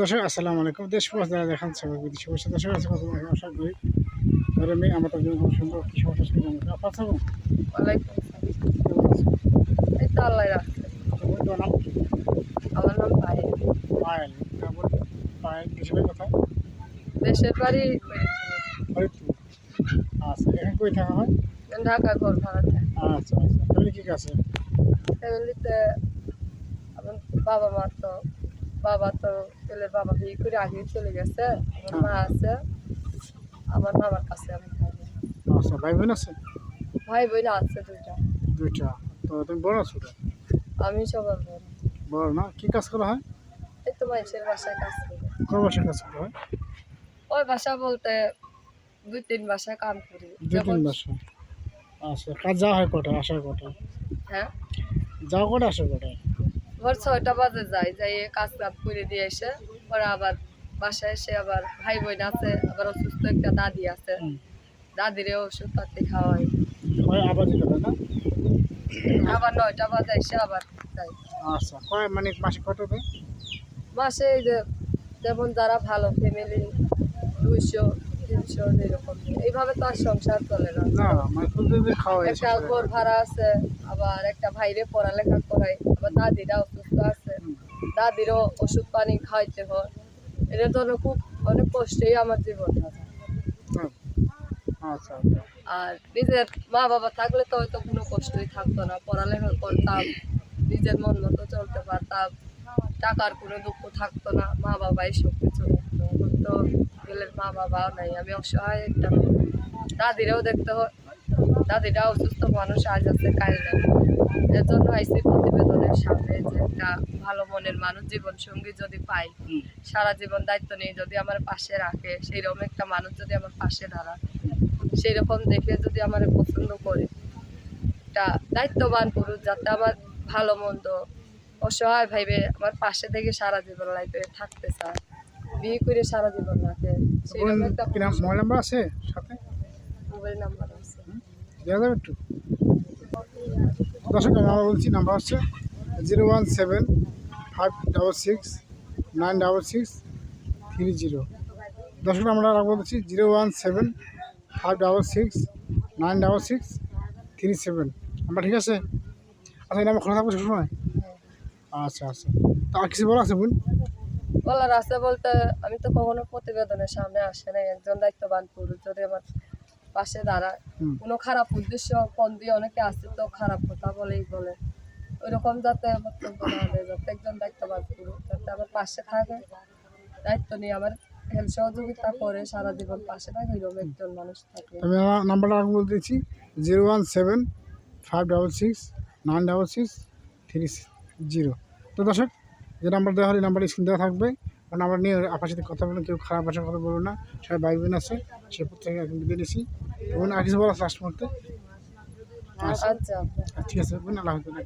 দর্শক আসসালামু আলাইকুম। দেশ প্রবাস যারা দেখান সবাই বিদেশি বসে দর্শক আছে কত আশা করি ধরে মেয়ে আমার তো জীবন সুন্দর কি সমস্যা আপনার থাকুন আল্লাহ রাখছে। আপনার নাম? আমার নাম পায়েল। পায়েল। তারপর পায়েল দেশের কথা দেশের বাড়ি হরিপুর আচ্ছা এখানে কই থাকা হয়? ঢাকা ঘর ভাড়া আচ্ছা আচ্ছা। ফ্যামিলি কি আছে ফ্যামিলিতে আমার বাবা মা তো বাবা তো ছেলের বাবা বিয়ে করে আগে চলে গেছে আমার মা আছে আমার মামার কাছে আমি থাকি আচ্ছা ভাই বোন আছে? ভাই বোন আছে দুইটা। দুইটা। তো তুমি বড় আছো? আমি সবার বোন বড় না? কি কাজ করা হয়? এই তো মানুষের বাসায় কাজ করি। কোন বছর কাজ করা হয়? ওই ভাষা বলতে দুই তিন ভাষায় কাম করি। দুই তিন বছর আচ্ছা কাজ যাওয়া হয় কটা আসার কটা হ্যাঁ? যাওয়া কটা আসা কটা ভোর ছয়টা বাজে যাই যাই কাজ কাজ করে দিয়ে এসে পরে আবার বাসায় এসে আবার ভাই বোন আছে আবার অসুস্থ একটা দাদি আছে। দাদিরে ওষুধ পাতি খাওয়াই। আবার নয়টা বাজে এসে আবার যাই। আচ্ছা কয় মানে মাসে কত মাসে যে যেমন যারা ভালো ফ্যামিলি দুইশো তিনশো এরকম। এইভাবে তো আর সংসার চলে না। না প্রতিদিন খাওয়া একটা ঘর ভাড়া আছে আবার একটা ভাইরে পড়ালেখা করাই আবার দাদিরা অসুস্থ আছে। দাদিরও ওষুধ পানি খাইতে হয়। জন্য খুব অনেক কষ্টেই আমার জীবন। কাটে। আচ্ছা আচ্ছা। আর নিজের মা বাবা থাকলে তো হয়তো কোনো কষ্টই থাকতো না। পড়ালেখা করতাম নিজের মন মতো চলতে পারতাম। টাকার কোনো দুঃখ থাকতো না মা বাবাই সব কিছু তো ছেলের মা বাবাও নাই আমি অসহায় একটা দাদিরাও দেখতে হয়। দাদিরা অসুস্থ মানুষ আজ আছে কাল নেই। এর জন্য আইসি প্রতিবেদনের সামনে যে একটা ভালো মনের মানুষ জীবন সঙ্গী যদি পাই সারা জীবন দায়িত্ব নিয়ে যদি আমার পাশে রাখে সেই রকম একটা মানুষ যদি আমার পাশে দাঁড়ায় সেই রকম দেখে যদি আমার পছন্দ করে একটা দায়িত্ববান পুরুষ যাতে আমার ভালো মন্দ অসহায় ভাইবে আমার পাশে থেকে সারা জীবন লাইফে থাকতে চায়। বিয়ে করে সারা জীবন রাখে। সেই রকম একটা কি নাম? মোবাইল নাম্বার আছে সাথে? মোবাইল নাম্বার আছে। দেওয়া যাবে একটু? দর্শক আমরা বলছি নাম্বার হচ্ছে zero one seven five double six nine double six three zero. দর্শক আমরা বলছি zero one seven five double six nine double six three seven. আমরা ঠিক আছে? আচ্ছা এই নাম্বার খোলা থাকবে সবসময়? আচ্ছা আচ্ছা। তা আর কিছু বলা আছে বোন? বলার আছে বলতে আমি তো কখনো প্রতিবেদনের সামনে আসে নাই। একজন দায়িত্ববান পুরুষ যদি আমার পাশে দাঁড়ায়। কোনো খারাপ উদ্দেশ্য ফোন দিয়ে অনেকে আসে তো খারাপ কথা বলেই বলে। ওইরকম যাতে বক্তব্য না দেয় যাতে একজন দায়িত্ববান পুরুষ যাতে আমার পাশে থাকে দায়িত্ব নিয়ে আমার হেল্প সহযোগিতা করে সারা জীবন পাশে থাকে ওইরকম একজন মানুষ থাকে। আমি আমার নাম্বারটা বলে দিচ্ছি zero one seven five double six nine double six three zero. তো দর্শক যে নাম্বার দেওয়া হলে এই নাম্বারটি স্ক্রিন দেওয়া থাকবে। ওই নাম্বার নিয়ে আপনার সাথে কথা বলুন কেউ খারাপ ভাষার কথা বলবেন না। সবাই ভাই বোন আছে সে প্রত্যেকে এখন বিদায় নিছি। এবং আর কিছু বলা লাস্ট মুহূর্তে? আচ্ছা ঠিক আছে বোন আল্লাহ হাফেজ